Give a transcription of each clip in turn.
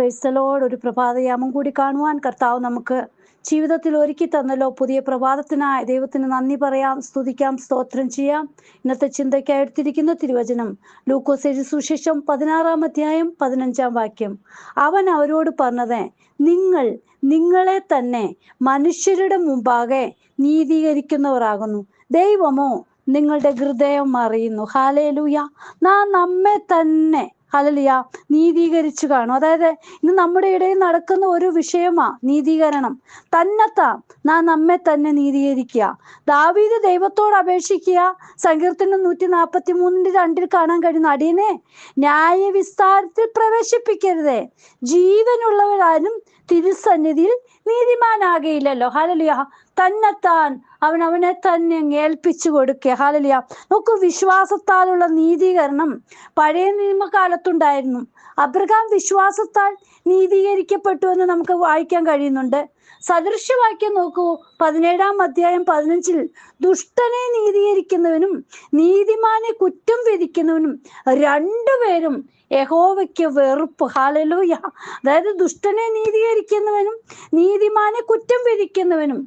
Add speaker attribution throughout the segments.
Speaker 1: Praise the Lord ഒരു പ്രഭാതയാമം കൂടി കാണുവാൻ കർത്താവ് നമുക്ക് ജീവിതത്തിൽ ഒരുക്കി തന്നല്ലോ. പുതിയ പ്രഭാതത്തിനായി ദൈവത്തിന് നന്ദി പറയാം സ്തുതിക്കാം സ്തോത്രം ചെയ്യാം. ഇന്നത്തെ ചിന്തയ്ക്കായി എടുത്തിരിക്കുന്ന തിരുവചനം ലൂക്കോസ് സുശേഷം പതിനാറാം അധ്യായം പതിനഞ്ചാം വാക്യം. അവൻ അവരോട് പറഞ്ഞത് നിങ്ങൾ നിങ്ങളെ തന്നെ മനുഷ്യരുടെ മുമ്പാകെ നീതീകരിക്കുന്നവരാകുന്നു. ദൈവമോ നിങ്ങളുടെ ഹൃദയം അറിയുന്നു. ഹാലേലൂയ നാം നമ്മെ തന്നെ ഹലലിയ നീതീകരിച്ചു കാണും. അതായത് ഇന്ന് നമ്മുടെ ഇടയിൽ നടക്കുന്ന ഒരു വിഷയമാ നീതീകരണം. തന്നെത്താ നാം നമ്മെ തന്നെ നീതീകരിക്കുക. ദാവീദ് ദൈവത്തോട് അപേക്ഷിക്കുക. സങ്കീർത്തനം നൂറ്റി നാൽപ്പത്തി മൂന്നിന്റെ രണ്ടിൽ കാണാൻ കഴിയുന്ന അടിയനെ ന്യായവിസ്താരത്തിൽ പ്രവേശിപ്പിക്കരുതേ. ജീവനുള്ളവരാരും തിരുസന്നിധിയിൽ നീതിമാനാകയില്ലല്ലോ. ഹാലലിയ തന്നെത്താൻ അവൻ അവനെ തന്നെ ഏൽപ്പിച്ചു കൊടുക്കുക ഹാലലിയ നോക്കൂ വിശ്വാസത്താലുള്ള നീതീകരണം പഴയ നിയമകാലത്തുണ്ടായിരുന്നു. അബ്രഹാം വിശ്വാസത്താൽ നീതീകരിക്കപ്പെട്ടു എന്ന് നമുക്ക് വായിക്കാൻ കഴിയുന്നുണ്ട്. സദൃശ്യവാക്യം നോക്കൂ. പതിനേഴാം അധ്യായം പതിനഞ്ചിൽ ദുഷ്ടനെ നീതീകരിക്കുന്നവനും നീതിമാനെ കുറ്റം വിധിക്കുന്നവനും രണ്ടുപേരും യഹോവയ്ക്ക് വെറുപ്പ്. ഹാലലൂയ അതായത് ദുഷ്ടനെ നീതീകരിക്കുന്നവനും നീതിമാനെ കുറ്റം വിധിക്കുന്നവനും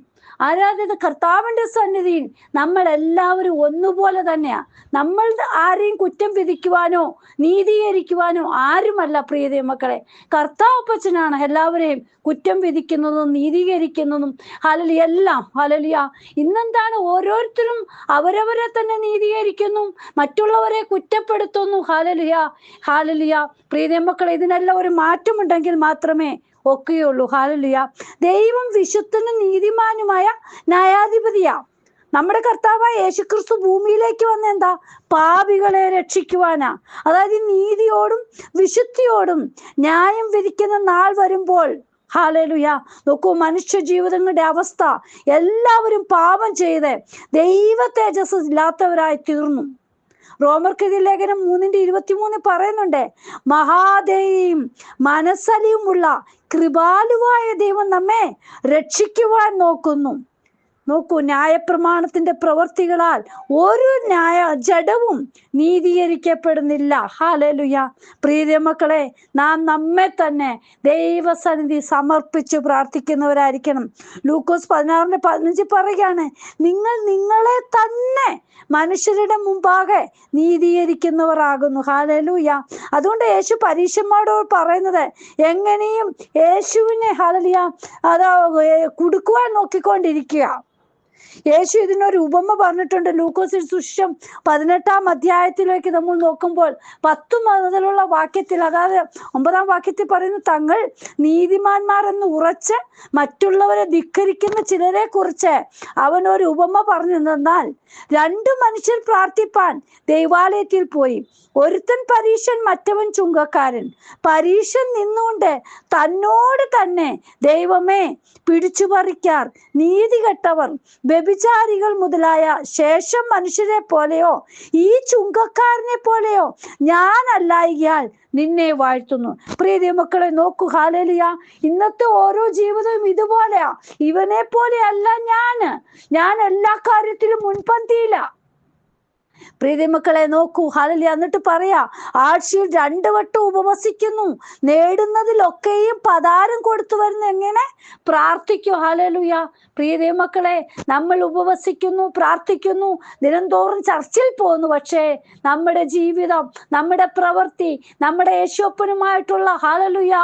Speaker 1: ആരാധ്യത കർത്താവിന്റെ സന്നിധിയിൽ നമ്മൾ എല്ലാവരും ഒന്നുപോലെ തന്നെയാ. നമ്മൾ ആരെയും കുറ്റം വിധിക്കുവാനോ നീതീകരിക്കുവാനോ ആരുമല്ല പ്രിയതേ മക്കളെ കർത്താവ് അപ്പച്ചനാണ് എല്ലാവരെയും കുറ്റം വിധിക്കുന്നതും നീതീകരിക്കുന്നതും. ഹലലി എല്ലാം ഹലലിയ ഇന്നെന്താണ് ഓരോരുത്തരും അവരവരെ തന്നെ നീതീകരിക്കുന്നു മറ്റുള്ളവരെ കുറ്റപ്പെടുത്തുന്നു. ഹാലലിയ ഹാലലിയ പ്രീതി മക്കളെ ഇതിനെല്ലാം ഒരു മാറ്റമുണ്ടെങ്കിൽ മാത്രമേ ഒക്കെയുള്ളൂ. ഹാലലിയ ദൈവം വിശുദ്ധനും നീതിമാനുമായ ന്യായാധിപതിയാ. നമ്മുടെ കർത്താവായ യേശുക്രിസ്തു ഭൂമിയിലേക്ക് വന്ന എന്താ പാപികളെ രക്ഷിക്കുവാനാ. അതായത് നീതിയോടും വിശുദ്ധിയോടും ന്യായം വിധിക്കുന്ന നാൾ വരുമ്പോൾ ഹാലലുയ നോക്കൂ മനുഷ്യ ജീവിതങ്ങളുടെ അവസ്ഥ എല്ലാവരും പാപം ചെയ്ത് ദൈവ തേജസ് ഇല്ലാത്തവരായി തീർന്നു. റോമർക്കെതി ലേഖനം മൂന്നിന്റെ ഇരുപത്തിമൂന്ന് പറയുന്നുണ്ട് മഹാദേയും മനസ്സലിയുമുള്ള കൃപാലുവായ ദൈവം നമ്മെ രക്ഷിക്കുവാൻ നോക്കുന്നു. നോക്കൂ ന്യായപ്രമാണത്തിന്റെ പ്രവർത്തികളാൽ ഒരു ന്യായ ജഡവും നീതീകരിക്കപ്പെടുന്നില്ല. ഹാലലുയ പ്രീതി മക്കളെ നാം നമ്മെ തന്നെ ദൈവസന്നിധി സമർപ്പിച്ച് പ്രാർത്ഥിക്കുന്നവരായിരിക്കണം. ലൂക്കോസ് പതിനാറിന്റെ പതിനഞ്ച് പറയുകയാണ് നിങ്ങൾ നിങ്ങളെ തന്നെ മനുഷ്യരുടെ മുമ്പാകെ നീതീകരിക്കുന്നവരാകുന്നു. ഹാലലൂയ അതുകൊണ്ട് യേശു പരീക്ഷന്മാരോട് പറയുന്നത് എങ്ങനെയും യേശുവിനെ ഹാലലിയ അതാ കുടുക്കുവാൻ നോക്കിക്കൊണ്ടിരിക്കുക. യേശു ഇതിനൊരു ഉപമ പറഞ്ഞിട്ടുണ്ട്. ലൂക്കോസിൽ സുഷ്യം പതിനെട്ടാം അധ്യായത്തിലേക്ക് നമ്മൾ നോക്കുമ്പോൾ പത്തു മുതലുള്ള വാക്യത്തിൽ അതായത് ഒമ്പതാം വാക്യത്തിൽ പറയുന്നു തങ്ങൾ നീതിമാന്മാരെന്ന് ഉറച്ച് മറ്റുള്ളവരെ ധിക്കരിക്കുന്ന ചിലരെ കുറിച്ച് അവൻ ഒരു ഉപമ പറഞ്ഞു. നിന്നാൽ രണ്ടു മനുഷ്യർ പ്രാർത്ഥിപ്പാൻ ദൈവാലയത്തിൽ പോയി. ഒരുത്തൻ പരീക്ഷൻ മറ്റവൻ ചുങ്കക്കാരൻ. പരീക്ഷൻ നിന്നുകൊണ്ട് തന്നോട് തന്നെ ദൈവമേ പിടിച്ചു പറിക്കാർ നീതി കെട്ടവർ വ്യഭിചാരികൾ മുതലായ ശേഷം മനുഷ്യരെ പോലെയോ ഈ ചുങ്കക്കാരനെ പോലെയോ ഞാനല്ലായികയാൽ നിന്നെ വാഴ്ത്തുന്നു. പ്രീതി മക്കളെ നോക്കൂ ഹാലലിയ. ഇന്നത്തെ ഓരോ ജീവിതവും ഇതുപോലെയാ. ഇവനെ പോലെയല്ല ഞാൻ. ഞാൻ എല്ലാ കാര്യത്തിലും മുൻപന്തിയില്ല പ്രീതി മക്കളെ നോക്കൂ ഹാലില്ല എന്നിട്ട് പറയാ ആഴ്ചയിൽ രണ്ടു വട്ടം ഉപവസിക്കുന്നു നേടുന്നതിലൊക്കെയും പതാരം കൊടുത്തു വരുന്ന എങ്ങനെ? പ്രാർത്ഥിക്കൂ ഹാലലുയ പ്രീതിമക്കളെ നമ്മൾ ഉപവസിക്കുന്നു പ്രാർത്ഥിക്കുന്നു ദിനംതോറും ചർച്ചിൽ പോകുന്നു പക്ഷേ നമ്മുടെ ജീവിതം നമ്മുടെ പ്രവൃത്തി നമ്മുടെ യേശോപ്പനുമായിട്ടുള്ള ഹാലലുയ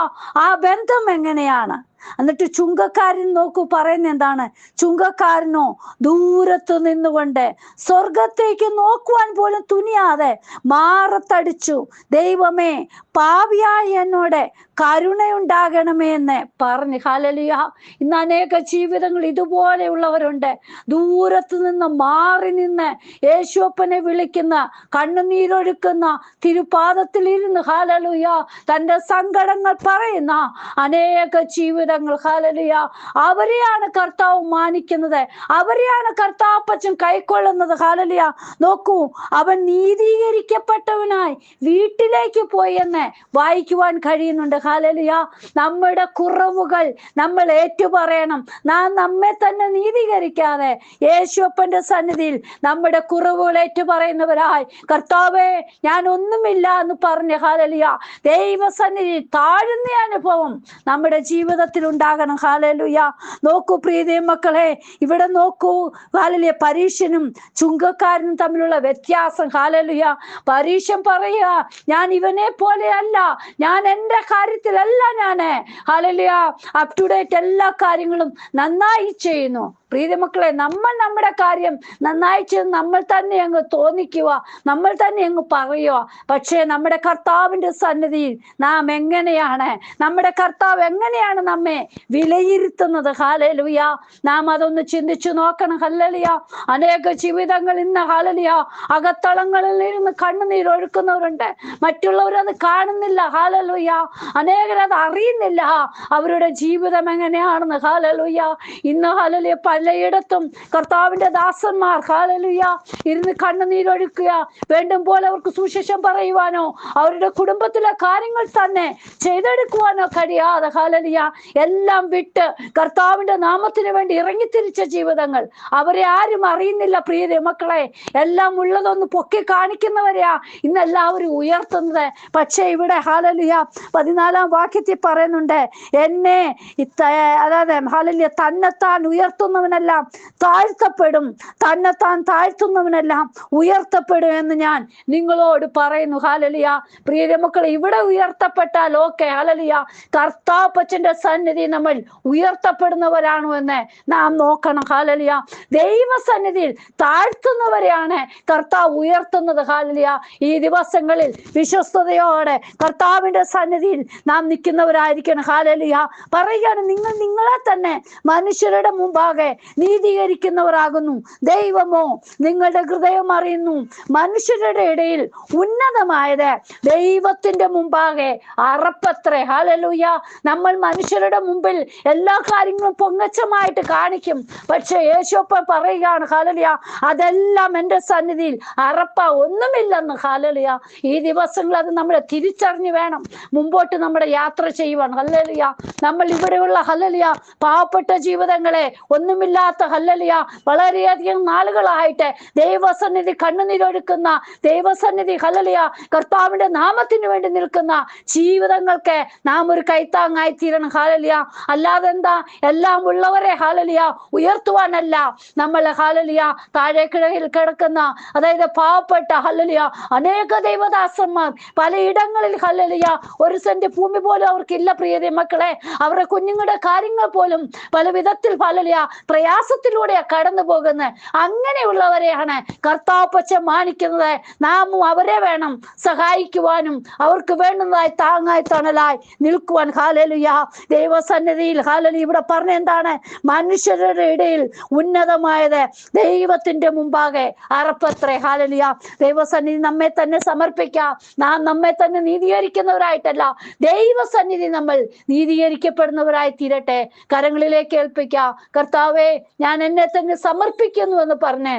Speaker 1: ആ ബന്ധം എങ്ങനെയാണ്? എന്നിട്ട് ചുങ്കക്കാരൻ നോക്കൂ പറയുന്ന എന്താണ്? ചുങ്കക്കാരനോ ദൂരത്തു നിന്നുകൊണ്ട് സ്വർഗത്തേക്ക് നോക്കുവാൻ പോലും തുനിയാതെ മാറത്തടിച്ചു. ദൈവമേ പാവിയായ എന്നോട് കരുണയുണ്ടാകണമേ എന്ന് പറഞ്ഞു. ഹലലിയ ഇന്ന് അനേക ജീവിതങ്ങൾ ഇതുപോലെയുള്ളവരുണ്ട്. ദൂരത്തു നിന്ന് മാറി നിന്ന് യേശുപ്പനെ വിളിക്കുന്ന കണ്ണുനീരൊഴുക്കുന്ന തിരുപാദത്തിൽ ഇരുന്ന് ഹാലലുയ തന്റെ സങ്കടങ്ങൾ പറയുന്ന അനേക ജീവിതങ്ങൾ ഹാലലിയ അവരെയാണ് കർത്താവ് മാനിക്കുന്നത്. അവരെയാണ് കർത്താപ്പച്ചൻ കൈക്കൊള്ളുന്നത് ഹാലലിയ നോക്കൂ അവൻ നീതീകരിക്കപ്പെട്ടവനായി വീട്ടിലേക്ക് പോയി എന്ന് വായിക്കുവാൻ കഴിയുന്നുണ്ട്. ഹാലലിയ നമ്മുടെ കുറവുകൾ നമ്മൾ ഏറ്റുപറയണം. നാം നമ്മെ തന്നെ നീതീകരിക്കാതെ യേശുപ്പന്റെ സന്നിധിയിൽ നമ്മുടെ കുറവുകൾ ഏറ്റുപറയുന്നവരായി. കർത്താവേ ഞാൻ ഒന്നുമില്ല എന്ന് പറഞ്ഞ ഹാലലിയ ദൈവസന്നിധിയിൽ താഴ്ന്ന അനുഭവം നമ്മുടെ ജീവിതത്തിൽ ഉണ്ടാകണം. ഹാലലുയ നോക്കൂ പ്രീതി മക്കളെ ഇവിടെ നോക്കൂ. ഹാലലിയ പരീക്ഷനും ചുങ്കക്കാരനും തമ്മിലുള്ള വ്യത്യാസം. ഹാലലുയ പരീക്ഷൻ പറയുക ഞാൻ ഇവനെ പോലെയല്ല ഞാൻ എന്റെ കാര്യത്തിലല്ല ഞാൻ. ഹാലലിയ അപ് ടു ഡേറ്റ് എല്ലാ കാര്യങ്ങളും നന്നായി ചെയ്യുന്നു. പ്രീതി മക്കളെ നമ്മൾ നമ്മുടെ കാര്യം നന്നായി ചെയ്ത് നമ്മൾ തന്നെ അങ്ങ് തോന്നിക്കുക നമ്മൾ തന്നെ അങ്ങ് പറയുക. പക്ഷേ നമ്മുടെ കർത്താവിന്റെ സന്നിധിയിൽ നാം എങ്ങനെയാണ് നമ്മുടെ കർത്താവ് എങ്ങനെയാണ് നമ്മെ വിലയിരുത്തുന്നത്? ഹാലലുയ നാം അതൊന്ന് ചിന്തിച്ചു നോക്കണം. ഹല്ലലിയ. അനേക ജീവിതങ്ങൾ ഇന്ന് ഹാലലിയ അകത്തളങ്ങളിൽ ഇരുന്ന് കണ്ണുനീർ ഒഴുക്കുന്നവരുണ്ട്. മറ്റുള്ളവർ അത് കാണുന്നില്ല. ഹാലലുയ അനേകരത് അറിയുന്നില്ല. അവരുടെ ജീവിതം എങ്ങനെയാണെന്ന്. ഹാലലുയ ഇന്ന് ഹാലലിയ പലയിടത്തും കർത്താവിന്റെ ദാസന്മാർ ഹാലലുയ ഇരുന്ന് കണ്ണുനീരൊഴുക്കുക വേണ്ടും പോലെ അവർക്ക് സുശേഷം പറയുവാനോ അവരുടെ കുടുംബത്തിലെ കാര്യങ്ങൾ തന്നെ ചെയ്തെടുക്കുവാനോ കഴിയാതെ ഹാലലിയ എല്ലാം വിട്ട് കർത്താവിന്റെ നാമത്തിന് വേണ്ടി ഇറങ്ങിത്തിരിച്ച ജീവിതങ്ങൾ. അവരെ ആരും അറിയുന്നില്ല പ്രിയ മക്കളെ. എല്ലാം ഉള്ളതൊന്ന് പൊക്കി കാണിക്കുന്നവരെയാ ഇന്ന് എല്ലാവരും ഉയർത്തുന്നത്. പക്ഷേ ഇവിടെ ഹാലലിയ പതിനാലാം വാക്യത്തിൽ പറയുന്നുണ്ട് എന്നെ അതായത് ഹാലലിയ തന്നെത്താൻ ഉയർത്തുന്നവനെല്ലാം താഴ്ത്തപ്പെടും. തന്നെത്താൻ താഴ്ത്തുന്നവനെല്ലാം ഉയർത്തപ്പെടും എന്ന് ഞാൻ നിങ്ങളോട് പറയുന്നു. ഹാലലിയ പ്രിയ മക്കളെ ഇവിടെ ഉയർത്തപ്പെട്ടാൽ ഓക്കെ. ഹാലലിയ കർത്താപ്പച്ചന്റെ സന്നിധി നമ്മൾ ഉയർത്തപ്പെടുന്നവരാണോ എന്ന് നാം നോക്കണം. ഹാലലിയ ദൈവസന്നിധിയിൽ താഴ്ത്തുന്നവരെയാണ് കർത്താവ് ഉയർത്തുന്നത്. ഹാലലിയ ഈ ദിവസങ്ങളിൽ വിശ്വസ്തയോടെ കർത്താവിന്റെ സന്നിധിയിൽ നാം നിൽക്കുന്നവരായിരിക്കണം. ഹാലലിയ പറയുകയാണ് നിങ്ങൾ നിങ്ങളെ തന്നെ മനുഷ്യരുടെ മുമ്പാകെ നീതീകരിക്കുന്നവരാകുന്നു. ദൈവമോ നിങ്ങളുടെ ഹൃദയം അറിയുന്നു. മനുഷ്യരുടെ ഇടയിൽ ഉന്നതമായത് ദൈവത്തിന്റെ മുമ്പാകെ അറപ്പത്രേ. ഹാലലൂയ നമ്മൾ മനുഷ്യരുടെ മുമ്പിൽ എല്ലാ കാര്യങ്ങളും പൊങ്ങച്ചമായിട്ട് കാണിക്കും. പക്ഷെ യേശോപ്പ പറയുകയാണ് ഹാലലിയ അതെല്ലാം എന്റെ സന്നിധിയിൽ അറപ്പ. ഒന്നുമില്ലെന്ന് ഹാലലിയ ഈ ദിവസങ്ങൾ അത് നമ്മൾ തിരിച്ചറിഞ്ഞു വേണം. മുമ്പോട്ട് നമ്മുടെ യാത്ര ചെയ്യുവാണ് ഹല്ലലിയ. നമ്മൾ ഇവിടെയുള്ള ഹല്ലലിയ പാവപ്പെട്ട ജീവിതങ്ങളെ ഒന്നുമില്ലാത്ത ഹല്ലലിയ. വളരെയധികം നാളുകളായിട്ട് ദൈവസന്നിധി കണ്ണുനീരൊഴുക്കുന്ന ദൈവസന്നിധി ഹല്ലലിയ കർത്താവിന്റെ നാമത്തിന് വേണ്ടി നിൽക്കുന്ന ജീവിതങ്ങൾക്ക് നാം ഒരു കൈത്താങ്ങായി തീരണം. ഹാലലിയ അല്ലാതെ എന്താ? എല്ലാം ഉള്ളവരെ ഹാലലിയ ഉയർത്തുവാനല്ല നമ്മൾ ഹാലലിയ താഴേക്കിടയിൽ കിടക്കുന്ന അതായത് പാവപ്പെട്ട ഹല്ലലിയ അനേക ദൈവദാസന്മാർ പലയിടങ്ങളിൽ ഹല്ലലിയ ഒരു സെന്റ് ഭൂമി പോലും അവർക്കില്ല പ്രിയതി മക്കളെ. അവരുടെ കുഞ്ഞുങ്ങളുടെ കാര്യങ്ങൾ പോലും പല വിധത്തിൽ ഹല്ലലിയ പ്രയാസത്തിലൂടെ കടന്നു പോകുന്നത് അങ്ങനെയുള്ളവരെയാണ് കർത്താപ്പച്ച മാനിക്കുന്നത്. നാമും അവരെ വേണം സഹായിക്കുവാനും അവർക്ക് വേണ്ടുന്നതായി താങ്ങായി തണലായി നിൽക്കുവാൻ. ഹാലലുയ ദൈവസന്നിധിയിൽ ഹാലലി ഇവിടെ പറഞ്ഞ എന്താണ്? മനുഷ്യരുടെ ഇടയിൽ ഉന്നതമായത് ദൈവത്തിന്റെ മുമ്പാകെ അറപ്പത്രേ. ഹാലലിയ ദൈവസന്നിധി നമ്മെ തന്നെ സമർപ്പിക്കാം. നാം നമ്മെ തന്നെ നീതീകരിക്കുന്നവരായിട്ടല്ല. ദൈവസന്നിധി നമ്മൾ നീതീകരിക്കപ്പെടുന്നവരായി തീരട്ടെ. കരങ്ങളിലേക്ക് ഏൽപ്പിക്കാം. കർത്താവെ ഞാൻ എന്നെ തന്നെ സമർപ്പിക്കുന്നു എന്ന് പറഞ്ഞ്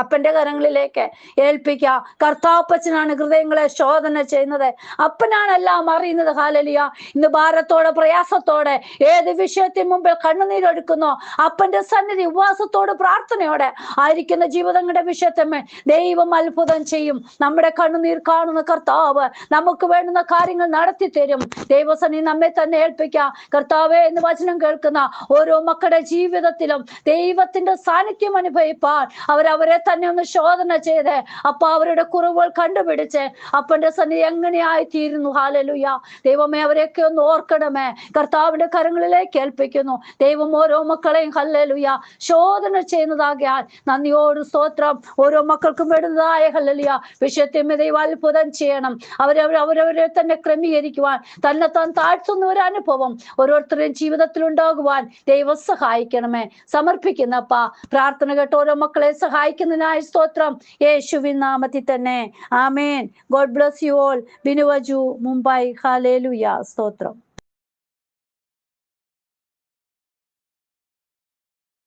Speaker 1: അപ്പന്റെ കരങ്ങളിലേക്ക് ഏൽപ്പിക്കുക. കർത്താപ്പച്ചനാണ് ഹൃദയങ്ങളെ ശോധന ചെയ്യുന്നത്. അപ്പനാണ് എല്ലാം അറിയുന്നത്. ഹാലലിയ ഇന്ന് ഭാരത്തോടെ പ്രയാസത്തോടെ ഏത് വിഷയത്തിന് മുമ്പിൽ കണ്ണുനീരൊഴുക്കുന്നോ അപ്പന്റെ സന്നിധി ഉപവാസത്തോട് പ്രാർത്ഥനയോടെ ആയിരിക്കുന്ന ജീവിതങ്ങളുടെ വിഷയത്തെ ദൈവം അത്ഭുതം ചെയ്യും. നമ്മുടെ കണ്ണുനീർ കാണുന്ന കർത്താവ് നമുക്ക് വേണ്ടുന്ന കാര്യങ്ങൾ നടത്തി തരും ദൈവസന്നി നമ്മെ തന്നെ ഏൽപ്പിക്കാം കർത്താവേ എന്ന് വചനം കേൾക്കുന്ന ഓരോ മക്കളുടെ ജീവിതത്തിലും ദൈവത്തിന്റെ സാന്നിധ്യം അനുഭവിപ്പാൻ അവരവരെ തന്നെ ഒന്ന് ശോധന ചെയ്ത്. അപ്പൊ അവരുടെ കുറവുകൾ കണ്ടുപിടിച്ച് അപ്പന്റെ സന്നിധി എങ്ങനെയായി തീരുന്നു ഹാലലുയ ദൈവമേ അവരെയൊക്കെ ഒന്ന് ഓർക്കണമേ. കർത്താവിന്റെ കരങ്ങളിലേക്ക് ഏൽപ്പിക്കുന്നു. ദൈവം ഓരോ മക്കളെയും ഹല്ലലുയ ശോധന ചെയ്യുന്നതാകിയാൽ നന്ദിയോട് സ്തോത്രം ഓരോ മക്കൾക്കും വിടുന്നതായ ഹല്ലലുയ വിഷയത്തെ ദൈവം അത്ഭുതം ചെയ്യണം. അവരവർ അവരവരെ തന്നെ ക്രമീകരിക്കുവാൻ തന്നെ താൻ താഴ്ത്തുന്ന ഒരു അനുഭവം ഓരോരുത്തരുടെയും ജീവിതത്തിൽ ഉണ്ടാകുവാൻ ദൈവം സഹായിക്കണമേ. സമർപ്പിക്കുന്നപ്പ. പ്രാർത്ഥന കേട്ട് ഓരോ മക്കളെ സഹായിക്കുന്നതിനായി സ്തോത്രം. യേശുവിൻ നാമത്തിൽ തന്നെ. ആമേൻ. God bless you all. Binuvaju Mumbai. Hallelujah സ്തോത്രം.